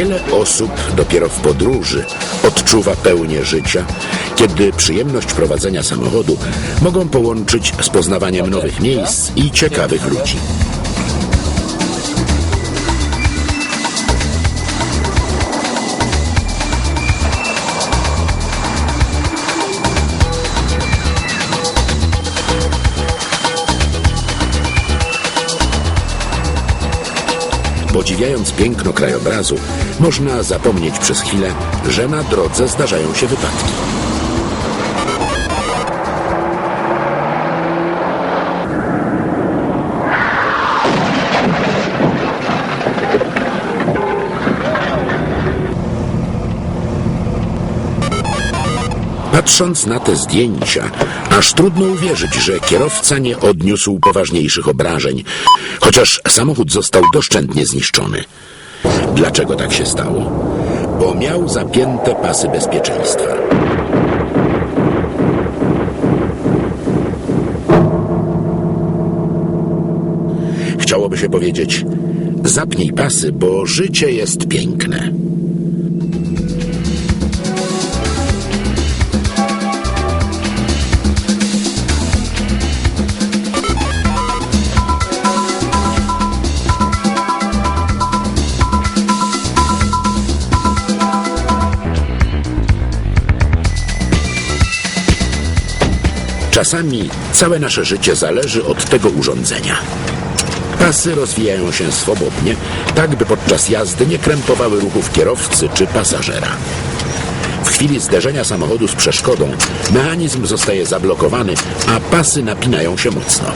Wiele osób dopiero w podróży odczuwa pełnię życia, kiedy przyjemność prowadzenia samochodu mogą połączyć z poznawaniem nowych miejsc i ciekawych ludzi. Podziwiając piękno krajobrazu, można zapomnieć przez chwilę, że na drodze zdarzają się wypadki. Patrząc na te zdjęcia, aż trudno uwierzyć, że kierowca nie odniósł poważniejszych obrażeń, chociaż samochód został doszczętnie zniszczony. Dlaczego tak się stało? Bo miał zapięte pasy bezpieczeństwa. Chciałoby się powiedzieć: zapnij pasy, bo życie jest piękne. Czasami całe nasze życie zależy od tego urządzenia. Pasy rozwijają się swobodnie, tak by podczas jazdy nie krępowały ruchów kierowcy czy pasażera. W chwili zderzenia samochodu z przeszkodą mechanizm zostaje zablokowany, a pasy napinają się mocno.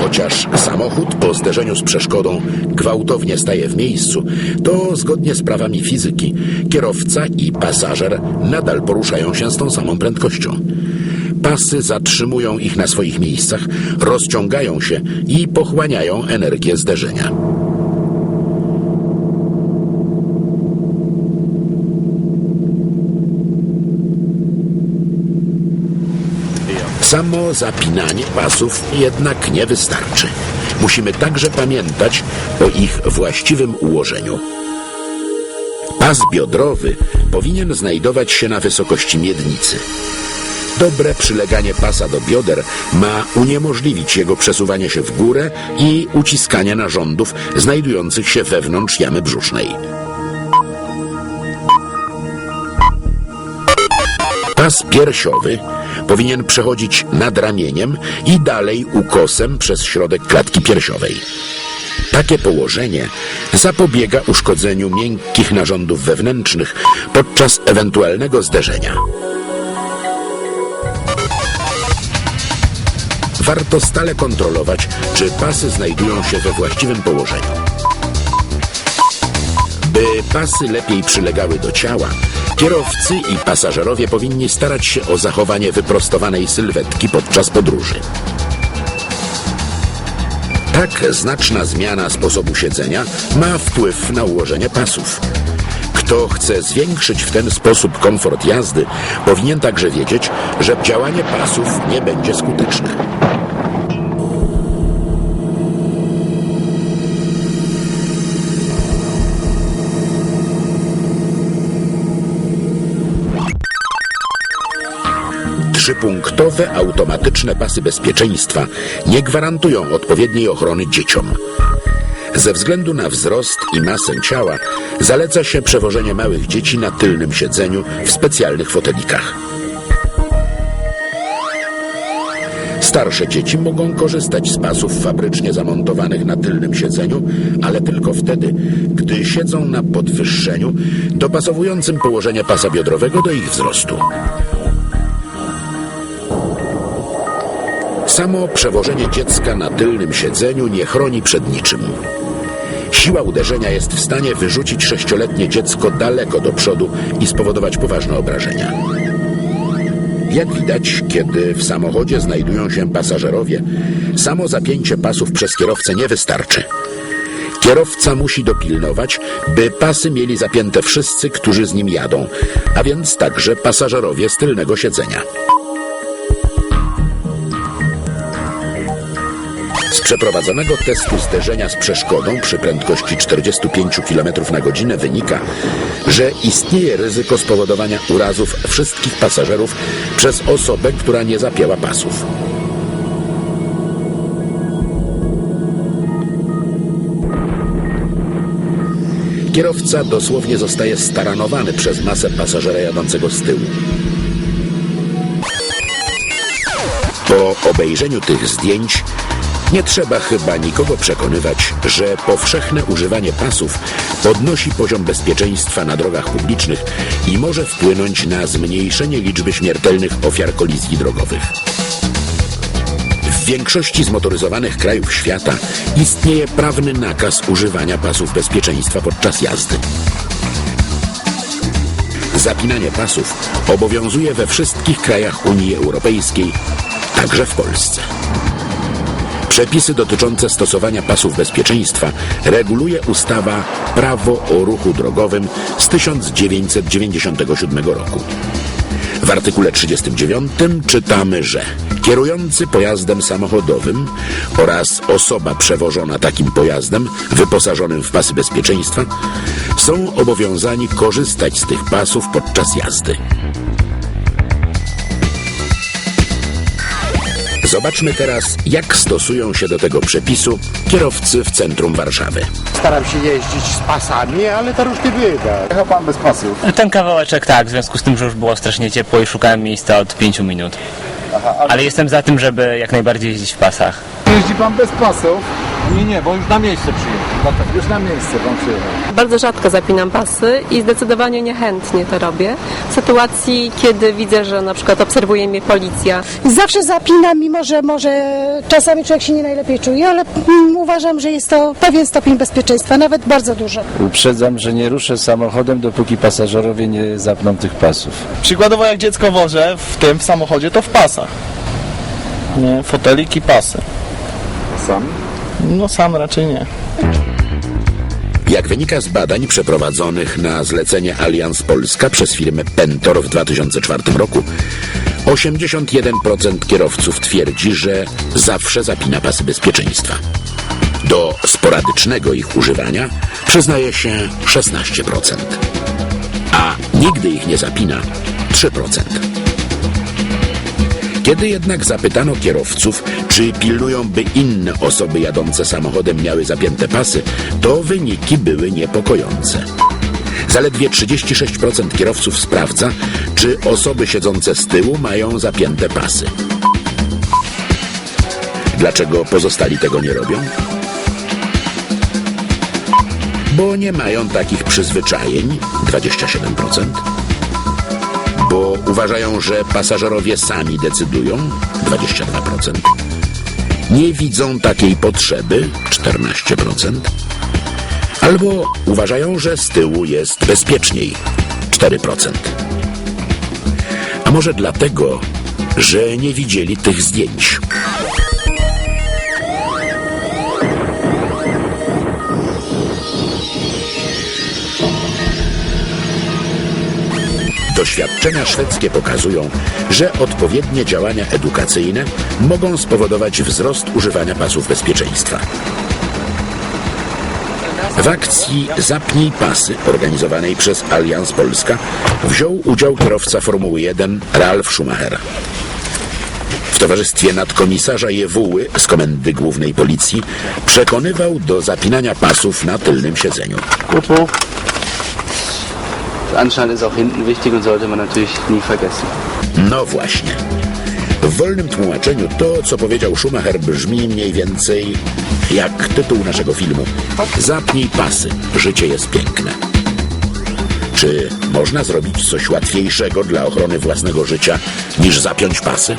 Chociaż samochód po zderzeniu z przeszkodą gwałtownie staje w miejscu, to zgodnie z prawami fizyki kierowca i pasażer nadal poruszają się z tą samą prędkością. Pasy zatrzymują ich na swoich miejscach, rozciągają się i pochłaniają energię zderzenia. Samo zapinanie pasów jednak nie wystarczy. Musimy także pamiętać o ich właściwym ułożeniu. Pas biodrowy powinien znajdować się na wysokości miednicy. Dobre przyleganie pasa do bioder ma uniemożliwić jego przesuwanie się w górę i uciskanie narządów znajdujących się wewnątrz jamy brzusznej. Pas piersiowy powinien przechodzić nad ramieniem i dalej ukosem przez środek klatki piersiowej. Takie położenie zapobiega uszkodzeniu miękkich narządów wewnętrznych podczas ewentualnego zderzenia. Warto stale kontrolować, czy pasy znajdują się we właściwym położeniu. By pasy lepiej przylegały do ciała, kierowcy i pasażerowie powinni starać się o zachowanie wyprostowanej sylwetki podczas podróży. Tak znaczna zmiana sposobu siedzenia ma wpływ na ułożenie pasów. Kto chce zwiększyć w ten sposób komfort jazdy, powinien także wiedzieć, że działanie pasów nie będzie skuteczne. Trzypunktowe automatyczne pasy bezpieczeństwa nie gwarantują odpowiedniej ochrony dzieciom. Ze względu na wzrost i masę ciała zaleca się przewożenie małych dzieci na tylnym siedzeniu w specjalnych fotelikach. Starsze dzieci mogą korzystać z pasów fabrycznie zamontowanych na tylnym siedzeniu, ale tylko wtedy, gdy siedzą na podwyższeniu dopasowującym położenie pasa biodrowego do ich wzrostu. Samo przewożenie dziecka na tylnym siedzeniu nie chroni przed niczym. Siła uderzenia jest w stanie wyrzucić sześcioletnie dziecko daleko do przodu i spowodować poważne obrażenia. Jak widać, kiedy w samochodzie znajdują się pasażerowie, samo zapięcie pasów przez kierowcę nie wystarczy. Kierowca musi dopilnować, by pasy mieli zapięte wszyscy, którzy z nim jadą, a więc także pasażerowie z tylnego siedzenia. Z przeprowadzonego testu zderzenia z przeszkodą przy prędkości 45 km na godzinę wynika, że istnieje ryzyko spowodowania urazów wszystkich pasażerów przez osobę, która nie zapięła pasów. Kierowca dosłownie zostaje staranowany przez masę pasażera jadącego z tyłu. Po obejrzeniu tych zdjęć nie trzeba chyba nikogo przekonywać, że powszechne używanie pasów podnosi poziom bezpieczeństwa na drogach publicznych i może wpłynąć na zmniejszenie liczby śmiertelnych ofiar kolizji drogowych. W większości zmotoryzowanych krajów świata istnieje prawny nakaz używania pasów bezpieczeństwa podczas jazdy. Zapinanie pasów obowiązuje we wszystkich krajach Unii Europejskiej, także w Polsce. Przepisy dotyczące stosowania pasów bezpieczeństwa reguluje ustawa Prawo o ruchu drogowym z 1997 roku. W artykule 39 czytamy, że kierujący pojazdem samochodowym oraz osoba przewożona takim pojazdem wyposażonym w pasy bezpieczeństwa są obowiązani korzystać z tych pasów podczas jazdy. Zobaczmy teraz, jak stosują się do tego przepisu kierowcy w centrum Warszawy. Staram się jeździć z pasami, ale to różnie bywa. Jechał pan bez pasów. Ten kawałeczek tak, w związku z tym, że już było strasznie ciepło i szukałem miejsca od 5 minut. Ale jestem za tym, żeby jak najbardziej jeździć w pasach. Jeździ pan bez pasów. Nie, nie, bo już na miejsce przyjechał. Dlatego. Już na miejsce pan przyjechał. Bardzo rzadko zapinam pasy i zdecydowanie niechętnie to robię. W sytuacji, kiedy widzę, że na przykład obserwuje mnie policja, Zawsze zapinam, mimo że może czasami człowiek się nie najlepiej czuje, ale mm, uważam, że jest to pewien stopień bezpieczeństwa, nawet bardzo duży. Uprzedzam, że nie ruszę samochodem, dopóki pasażerowie nie zapną tych pasów. Przykładowo jak dziecko wożę w tym w samochodzie, to w pasach. Nie, fotelik i pasy. Sam. No sam raczej nie. Jak wynika z badań przeprowadzonych na zlecenie Allianz Polska przez firmę Pentor w 2004 roku, 81% kierowców twierdzi, że zawsze zapina pasy bezpieczeństwa. Do sporadycznego ich używania przyznaje się 16%, a nigdy ich nie zapina 3%. Kiedy jednak zapytano kierowców, czy pilnują, by inne osoby jadące samochodem miały zapięte pasy, to wyniki były niepokojące. Zaledwie 36% kierowców sprawdza, czy osoby siedzące z tyłu mają zapięte pasy. Dlaczego pozostali tego nie robią? Bo nie mają takich przyzwyczajeń 27% bo uważają, że pasażerowie sami decydują 22%. Nie widzą takiej potrzeby 14%. Albo uważają, że z tyłu jest bezpieczniej 4%. A może dlatego, że nie widzieli tych zdjęć. Doświadczenia szwedzkie pokazują, że odpowiednie działania edukacyjne mogą spowodować wzrost używania pasów bezpieczeństwa. W akcji Zapnij pasy, organizowanej przez Allianz Polska, wziął udział kierowca Formuły 1 Ralf Schumacher. W towarzystwie nadkomisarza Jewuły z Komendy Głównej Policji przekonywał do zapinania pasów na tylnym siedzeniu. Anscheinend ist auch hinten wichtig und sollte man natürlich nie vergessen. No właśnie. W wolnym tłumaczeniu to, co powiedział Schumacher, brzmi mniej więcej jak tytuł naszego filmu. Zapnij pasy, życie jest piękne. Czy można zrobić coś łatwiejszego dla ochrony własnego życia niż zapiąć pasy?